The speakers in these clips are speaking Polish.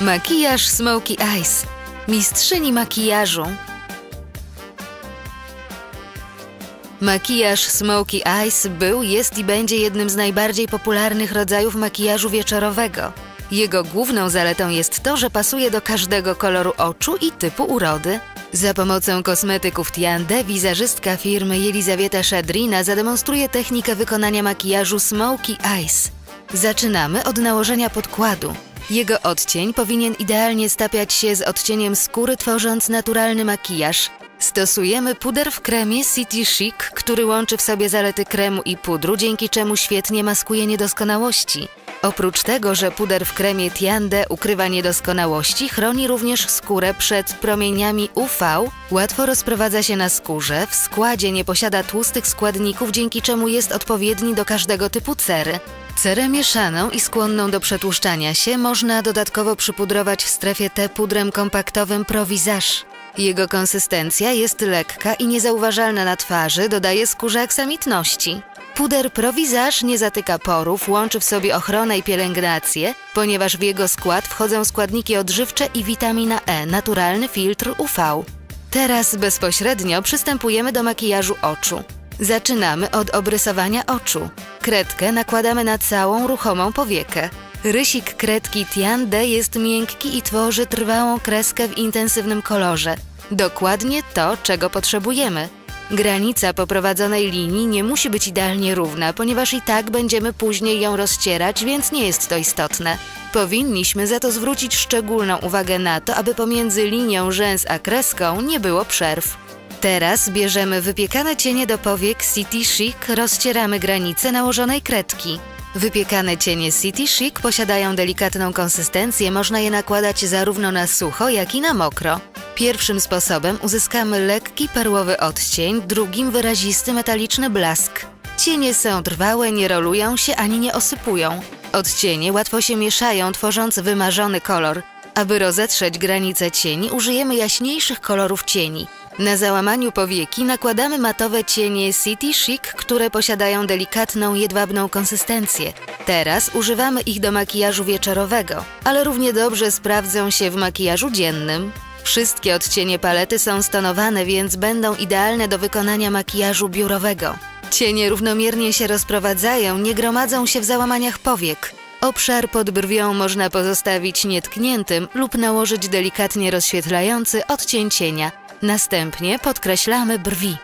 Makijaż Smoky Eyes. Mistrzyni makijażu. Makijaż Smoky Eyes był, jest i będzie jednym z najbardziej popularnych rodzajów makijażu wieczorowego. Jego główną zaletą jest to, że pasuje do każdego koloru oczu i typu urody. Za pomocą kosmetyków Tiande wizerzystka firmy Jelizaweta Szadrina zademonstruje technikę wykonania makijażu Smoky Eyes. Zaczynamy od nałożenia podkładu. Jego odcień powinien idealnie stapiać się z odcieniem skóry, tworząc naturalny makijaż. Stosujemy puder w kremie City Chic, który łączy w sobie zalety kremu i pudru, dzięki czemu świetnie maskuje niedoskonałości. Oprócz tego, że puder w kremie Tiande ukrywa niedoskonałości, chroni również skórę przed promieniami UV, łatwo rozprowadza się na skórze, w składzie nie posiada tłustych składników, dzięki czemu jest odpowiedni do każdego typu cery. Cerę mieszaną i skłonną do przetłuszczania się można dodatkowo przypudrować w strefie T pudrem kompaktowym Pro Visage. Jego konsystencja jest lekka i niezauważalna na twarzy, dodaje skórze aksamitności. Puder Pro Visage nie zatyka porów, łączy w sobie ochronę i pielęgnację, ponieważ w jego skład wchodzą składniki odżywcze i witamina E, naturalny filtr UV. Teraz bezpośrednio przystępujemy do makijażu oczu. Zaczynamy od obrysowania oczu. Kredkę nakładamy na całą ruchomą powiekę. Rysik kredki Tiande jest miękki i tworzy trwałą kreskę w intensywnym kolorze. Dokładnie to, czego potrzebujemy. Granica poprowadzonej linii nie musi być idealnie równa, ponieważ i tak będziemy później ją rozcierać, więc nie jest to istotne. Powinniśmy za to zwrócić szczególną uwagę na to, aby pomiędzy linią rzęs a kreską nie było przerw. Teraz bierzemy wypiekane cienie do powiek City Chic, rozcieramy granice nałożonej kredki. Wypiekane cienie City Chic posiadają delikatną konsystencję, można je nakładać zarówno na sucho, jak i na mokro. Pierwszym sposobem uzyskamy lekki perłowy odcień, drugim wyrazisty metaliczny blask. Cienie są trwałe, nie rolują się ani nie osypują. Odcienie łatwo się mieszają, tworząc wymarzony kolor. Aby rozetrzeć granice cieni, użyjemy jaśniejszych kolorów cieni. Na załamaniu powieki nakładamy matowe cienie City Chic, które posiadają delikatną, jedwabną konsystencję. Teraz używamy ich do makijażu wieczorowego, ale równie dobrze sprawdzą się w makijażu dziennym. Wszystkie odcienie palety są stonowane, więc będą idealne do wykonania makijażu biurowego. Cienie równomiernie się rozprowadzają, nie gromadzą się w załamaniach powiek. Obszar pod brwią można pozostawić nietkniętym lub nałożyć delikatnie rozświetlający odcień cienia. Następnie podkreślamy brwi.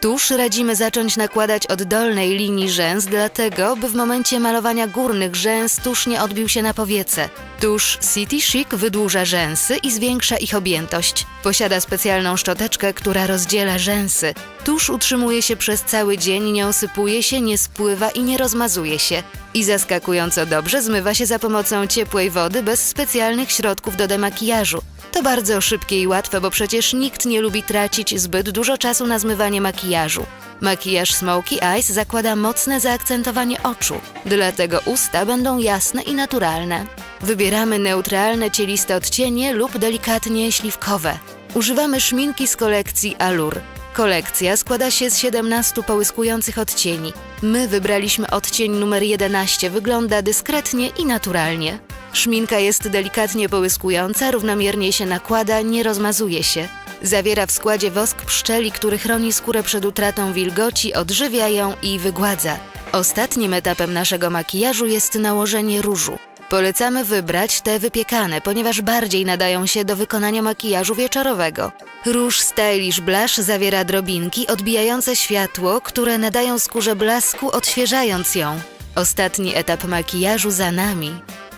Tusz radzimy zacząć nakładać od dolnej linii rzęs, dlatego by w momencie malowania górnych rzęs tusz nie odbił się na powiece. Tusz City Chic wydłuża rzęsy i zwiększa ich objętość. Posiada specjalną szczoteczkę, która rozdziela rzęsy. Tusz utrzymuje się przez cały dzień, nie osypuje się, nie spływa i nie rozmazuje się. I zaskakująco dobrze zmywa się za pomocą ciepłej wody bez specjalnych środków do demakijażu. To bardzo szybkie i łatwe, bo przecież nikt nie lubi tracić zbyt dużo czasu na zmywanie makijażu. Makijaż Smoky Eyes zakłada mocne zaakcentowanie oczu, dlatego usta będą jasne i naturalne. Wybieramy neutralne cieliste odcienie lub delikatnie śliwkowe. Używamy szminki z kolekcji Allure. Kolekcja składa się z 17 połyskujących odcieni. My wybraliśmy odcień numer 11, wygląda dyskretnie i naturalnie. Szminka jest delikatnie połyskująca, równomiernie się nakłada, nie rozmazuje się. Zawiera w składzie wosk pszczeli, który chroni skórę przed utratą wilgoci, odżywia ją i wygładza. Ostatnim etapem naszego makijażu jest nałożenie różu. Polecamy wybrać te wypiekane, ponieważ bardziej nadają się do wykonania makijażu wieczorowego. Róż Stylish Blush zawiera drobinki odbijające światło, które nadają skórze blasku, odświeżając ją. Ostatni etap makijażu za nami.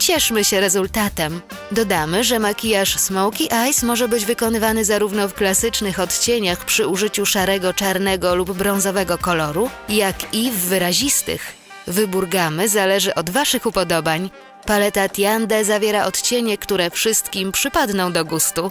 Cieszmy się rezultatem. Dodamy, że makijaż Smoky Eyes może być wykonywany zarówno w klasycznych odcieniach przy użyciu szarego, czarnego lub brązowego koloru, jak i w wyrazistych. Wybór gamy zależy od Waszych upodobań. Paleta Tiande zawiera odcienie, które wszystkim przypadną do gustu.